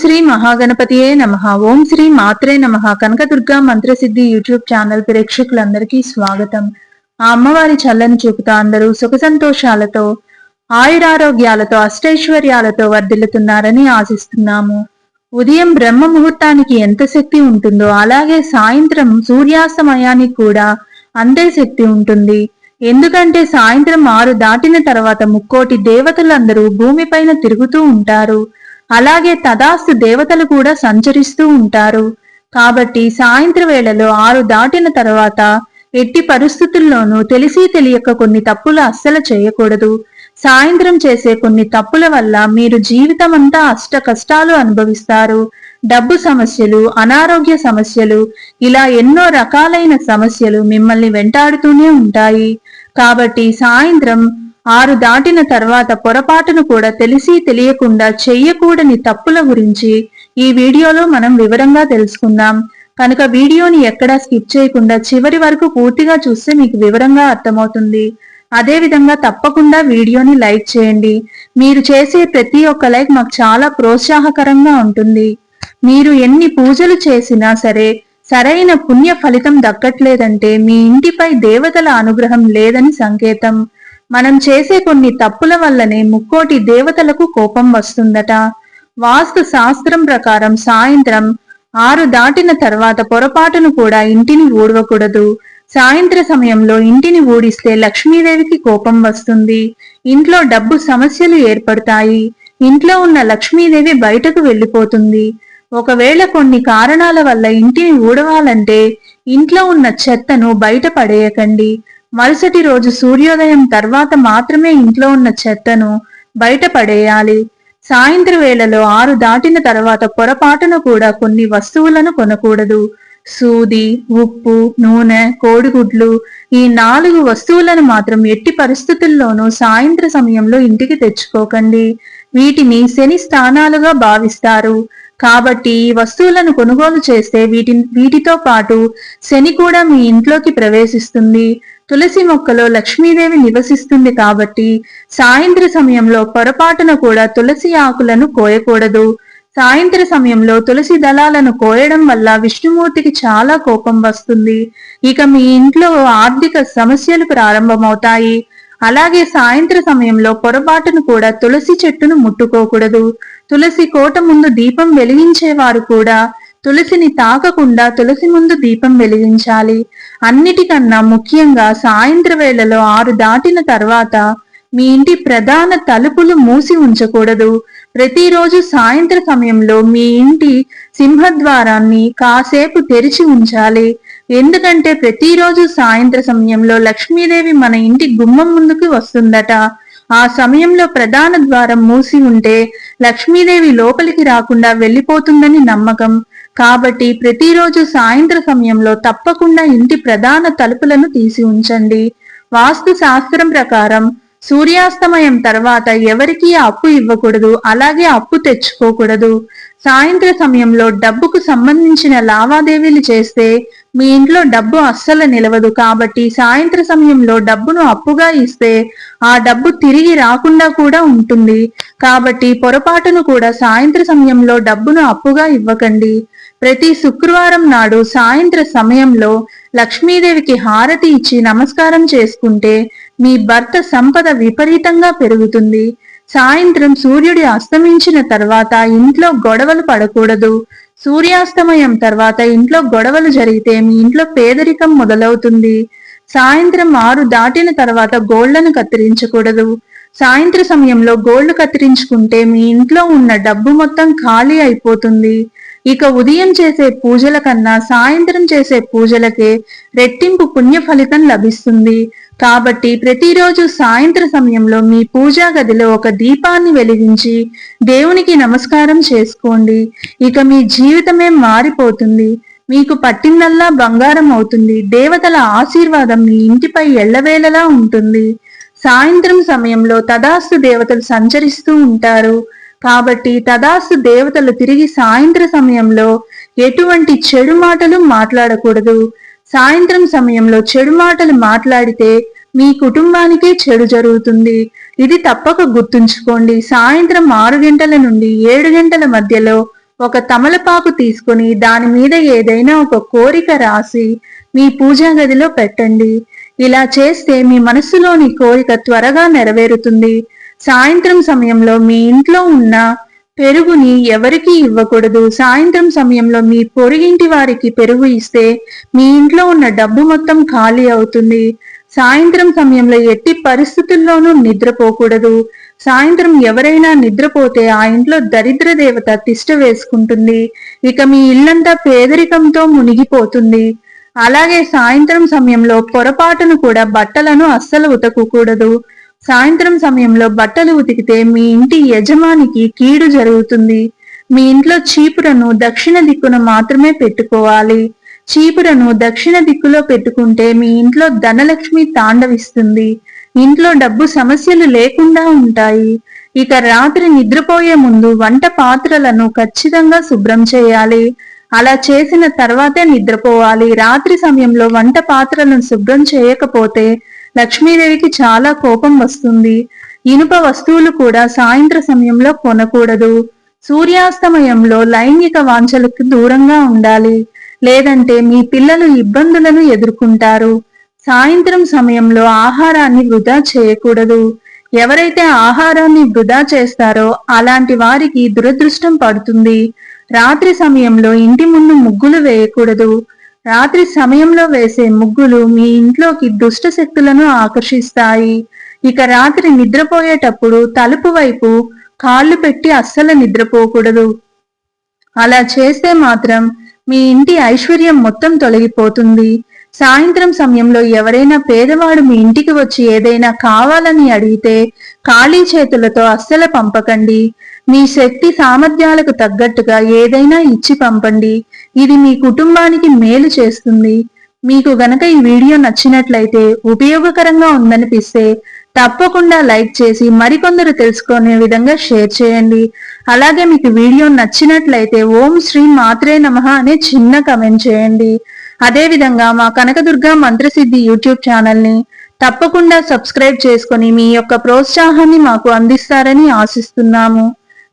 శ్రీ మహాగణపతియే నమ. ఓం శ్రీ మాత్రే నమ. Kanakadurga మంత్రసిద్ధి YouTube channel ప్రేక్షకులందరికీ స్వాగతం. ఆ అమ్మవారి చల్లని చూపుతా అందరూ సుఖ సంతోషాలతో ఆయురారోగ్యాలతో అష్టైశ్వర్యాలతో వర్ధిల్లుతున్నారని ఆశిస్తున్నాము. ఉదయం బ్రహ్మ ముహూర్తానికి ఎంత శక్తి ఉంటుందో అలాగే సాయంత్రం సూర్యాస్తమయానికి కూడా అంతే శక్తి ఉంటుంది. ఎందుకంటే సాయంత్రం ఆరు దాటిన తర్వాత ముక్కోటి దేవతలందరూ భూమిపైన తిరుగుతూ ఉంటారు. అలాగే తదాస్తు దేవతలు కూడా సంచరిస్తూ ఉంటారు. కాబట్టి సాయంత్ర వేళలో ఆరు దాటిన తర్వాత ఎట్టి పరిస్థితుల్లోనూ తెలిసి తెలియక కొన్ని తప్పులు అస్సలు చేయకూడదు. సాయంత్రం చేసే కొన్ని తప్పుల వల్ల మీరు జీవితం అంతా అష్ట కష్టాలు అనుభవిస్తారు. డబ్బు సమస్యలు అనారోగ్య సమస్యలు ఇలా ఎన్నో రకాలైన సమస్యలు మిమ్మల్ని వెంటాడుతూనే ఉంటాయి. కాబట్టి సాయంత్రం ఆరు దాటిన తర్వాత పొరపాటును కూడా తెలిసి తెలియకుండా చెయ్యకూడని తప్పుల గురించి ఈ వీడియోలో మనం వివరంగా తెలుసుకుందాం. కనుక వీడియోని ఎక్కడా స్కిప్ చేయకుండా చివరి వరకు పూర్తిగా చూస్తే మీకు వివరంగా అర్థమవుతుంది. అదే విధంగా తప్పకుండా వీడియోని లైక్ చేయండి. మీరు చేసే ప్రతి ఒక్క లైక్ మాకు చాలా ప్రోత్సాహకరంగా ఉంటుంది. మీరు ఎన్ని పూజలు చేసినా సరే సరైన పుణ్య ఫలితం దక్కట్లేదంటే మీ ఇంటిపై దేవతల అనుగ్రహం లేదని సంకేతం. మనం చేసే కొన్ని తప్పుల వల్లనే ముక్కోటి దేవతలకు కోపం వస్తుందట. వాస్తు శాస్త్రం ప్రకారం సాయంత్రం ఆరు దాటిన తర్వాత పొరపాటును కూడా ఇంటిని ఊడవకూడదు. సాయంత్ర సమయంలో ఇంటిని ఊడిస్తే లక్ష్మీదేవికి కోపం వస్తుంది. ఇంట్లో డబ్బు సమస్యలు ఏర్పడతాయి. ఇంట్లో ఉన్న లక్ష్మీదేవి బయటకు వెళ్ళిపోతుంది. ఒకవేళ కొన్ని కారణాల వల్ల ఇంటిని ఊడవాలంటే ఇంట్లో ఉన్న చెత్తను బయట పడేయకండి. మరుసటి రోజు సూర్యోదయం తర్వాత మాత్రమే ఇంట్లో ఉన్న చెత్తను బయట పడేయాలి. సాయంత్ర వేళలో ఆరు దాటిన తర్వాత పొరపాటున కూడా కొన్ని వస్తువులను కొనకూడదు. సూది ఉప్పు నూనె కోడిగుడ్లు ఈ నాలుగు వస్తువులను మాత్రం ఎట్టి పరిస్థితుల్లోనూ సాయంత్ర సమయంలో ఇంటికి తెచ్చుకోకండి. వీటిని శని స్థానాలుగా భావిస్తారు. కాబట్టి ఈ వస్తువులను కొనుగోలు చేస్తే వీటి వీటితో పాటు శని కూడా మీ ఇంట్లోకి ప్రవేశిస్తుంది. తులసి మొక్కలో లక్ష్మీదేవి నివసిస్తుంది కాబట్టి సాయంత్ర సమయంలో పొరపాటున కూడా తులసి ఆకులను కోయకూడదు. సాయంత్ర సమయంలో తులసి దళాలను కోయడం వల్ల విష్ణుమూర్తికి చాలా కోపం వస్తుంది. ఇక మీ ఇంట్లో ఆర్థిక సమస్యలు ప్రారంభమవుతాయి. అలాగే సాయంత్ర సమయంలో పొరపాటును కూడా తులసి చెట్టును ముట్టుకోకూడదు. తులసి కోట ముందు దీపం వెలిగించేవారు కూడా తులసిని తాకకుండా తులసి ముందు దీపం వెలిగించాలి. అన్నిటికన్నా ముఖ్యంగా సాయంత్ర వేళలో ఆరు దాటిన తర్వాత మీ ఇంటి ప్రధాన తలుపులు మూసి ఉంచకూడదు. ప్రతిరోజు సాయంత్ర సమయంలో మీ ఇంటి సింహద్వారాన్ని కాసేపు తెరిచి ఉంచాలి. ఎందుకంటే ప్రతిరోజు సాయంత్ర సమయంలో లక్ష్మీదేవి మన ఇంటి గుమ్మం ముందుకు వస్తుందట. ఆ సమయంలో ప్రధాన ద్వారం మూసి ఉంటే లక్ష్మీదేవి లోపలికి రాకుండా వెళ్ళిపోతుందని నమ్మకం. కాబట్టి ప్రతిరోజు సాయంత్ర సమయంలో తప్పకుండా ఇంటి ప్రధాన తలుపులను తీసి ఉంచండి. వాస్తు శాస్త్రం ప్రకారం సూర్యాస్తమయం తర్వాత ఎవరికీ అప్పు ఇవ్వకూడదు అలాగే అప్పు తెచ్చుకోకూడదు. సాయంత్ర సమయంలో డబ్బుకు సంబంధించిన లావాదేవీలు చేస్తే మీ ఇంట్లో డబ్బు అస్సలు నిలవదు కాబట్టి సాయంత్ర సమయంలో డబ్బును అప్పుగా ఇస్తే ఆ డబ్బు తిరిగి రాకుండా కూడా ఉంటుంది. కాబట్టి పొరపాటును కూడా సాయంత్ర సమయంలో డబ్బును అప్పుగా ఇవ్వకండి. ప్రతి శుక్రవారం నాడు సాయంత్ర సమయంలో లక్ష్మీదేవికి హారతి ఇచ్చి నమస్కారం చేసుకుంటే మీ భర్త సంపద విపరీతంగా పెరుగుతుంది. సాయంత్రం సూర్యుడి అస్తమించిన తర్వాత ఇంట్లో గొడవలు పడకూడదు. సూర్యాస్తమయం తర్వాత ఇంట్లో గొడవలు జరిగితే మీ ఇంట్లో పేదరికం మొదలవుతుంది. సాయంత్రం ఆరు దాటిన తర్వాత గోళ్ళను కత్తిరించకూడదు. సాయంత్ర సమయంలో గోళ్ళు కత్తిరించుకుంటే మీ ఇంట్లో ఉన్న డబ్బు మొత్తం ఖాళీ అయిపోతుంది. ఇక ఉదయం చేసే పూజల కన్నా సాయంత్రం చేసే పూజలకే రెట్టింపు పుణ్య ఫలితం లభిస్తుంది. కాబట్టి ప్రతిరోజు సాయంత్ర సమయంలో మీ పూజా గదిలో ఒక దీపాన్ని వెలిగించి దేవునికి నమస్కారం చేసుకోండి. ఇక మీ జీవితమే మారిపోతుంది. మీకు పట్టిందల్లా బంగారం అవుతుంది. దేవతల ఆశీర్వాదం మీ ఇంటిపై ఎల్లవేళలా ఉంటుంది. సాయంత్రం సమయంలో తదాస్తు దేవతలు సంచరిస్తూ ఉంటారు. కాబట్టి తదాస్తు దేవతలు తిరిగి సాయంత్ర సమయంలో ఎటువంటి చెడు మాటలు మాట్లాడకూడదు. సాయంత్రం సమయంలో చెడు మాటలు మాట్లాడితే మీ కుటుంబానికే చెడు జరుగుతుంది. ఇది తప్పక గుర్తుంచుకోండి. సాయంత్రం ఆరు గంటల నుండి ఏడు గంటల మధ్యలో ఒక తమలపాకు తీసుకుని దాని మీద ఏదైనా ఒక కోరిక రాసి మీ పూజా గదిలో పెట్టండి. ఇలా చేస్తే మీ మనస్సులోని కోరిక త్వరగా నెరవేరుతుంది. సాయంత్రం సమయంలో మీ ఇంట్లో ఉన్న పెరుగుని ఎవరికి ఇవ్వకూడదు. సాయంత్రం సమయంలో మీ పొరుగింటి వారికి పెరుగు ఇస్తే మీ ఇంట్లో ఉన్న డబ్బు మొత్తం ఖాళీ అవుతుంది. సాయంత్రం సమయంలో ఎట్టి పరిస్థితుల్లోనూ నిద్రపోకూడదు. సాయంత్రం ఎవరైనా నిద్రపోతే ఆ ఇంట్లో దరిద్ర దేవత తిష్ట వేసుకుంటుంది. ఇక మీ ఇల్లంతా పేదరికంతో మునిగిపోతుంది. అలాగే సాయంత్రం సమయంలో పొరపాటును కూడా బట్టలను అస్సలు ఉతకకూడదు. సాయంత్రం సమయంలో బట్టలు ఉతికితే మీ ఇంటి యజమానికి కీడు జరుగుతుంది. మీ ఇంట్లో చీపురను దక్షిణ దిక్కున మాత్రమే పెట్టుకోవాలి. చీపురను దక్షిణ దిక్కులో పెట్టుకుంటే మీ ఇంట్లో ధనలక్ష్మి తాండవిస్తుంది. ఇంట్లో డబ్బు సమస్యలు లేకుండా ఉంటాయి. ఇక రాత్రి నిద్రపోయే ముందు వంట పాత్రలను ఖచ్చితంగా శుభ్రం చేయాలి. అలా చేసిన తర్వాతే నిద్రపోవాలి. రాత్రి సమయంలో వంట పాత్రలను శుభ్రం చేయకపోతే లక్ష్మీదేవికి చాలా కోపం వస్తుంది. ఇనుప వస్తువులు కూడా సాయంత్ర సమయంలో కొనకూడదు. సూర్యాస్తమయంలో లైంగిక వాంఛలకు దూరంగా ఉండాలి. లేదంటే మీ పిల్లలు ఇబ్బందులను ఎదుర్కొంటారు. సాయంత్రం సమయంలో ఆహారాన్ని వృధా చేయకూడదు. ఎవరైతే ఆహారాన్ని వృధా చేస్తారో అలాంటి వారికి దురదృష్టం పడుతుంది. రాత్రి సమయంలో ఇంటి ముందు ముగ్గులు వేయకూడదు. రాత్రి సమయంలో వేసే ముగ్గులు మీ ఇంట్లోకి దుష్ట శక్తులను ఆకర్షిస్తాయి. ఇక రాత్రి నిద్రపోయేటప్పుడు తలుపు వైపు కాళ్ళు పెట్టి అస్సలు నిద్రపోకూడదు. అలా చేస్తే మాత్రం మీ ఇంటి ఐశ్వర్యం మొత్తం తొలగిపోతుంది. సాయంత్రం సమయంలో ఎవరైనా పేదవాడు మీ ఇంటికి వచ్చి ఏదైనా కావాలని అడిగితే ఖాళీ చేతులతో అస్సలు పంపకండి. మీ శక్తి సామర్థ్యాలకు తగ్గట్టుగా ఏదైనా ఇచ్చి పంపండి. ఇది మీ కుటుంబానికి మేలు చేస్తుంది. మీకు గనక ఈ వీడియో నచ్చినట్లయితే ఉపయోగకరంగా ఉందనిపిస్తే తప్పకుండా లైక్ చేసి మరికొందరు తెలుసుకునే విధంగా షేర్ చేయండి. అలాగే మీకు వీడియో నచ్చినట్లయితే ఓం శ్రీ మాత్రే నమ అనే చిన్న కమెంట్ చేయండి. అదేవిధంగా మా కనకదుర్గ మంత్రసిద్ధి యూట్యూబ్ ఛానల్ని తప్పకుండా సబ్స్క్రైబ్ చేసుకుని మీ యొక్క ప్రోత్సాహాన్ని మాకు అందిస్తారని ఆశిస్తున్నాము.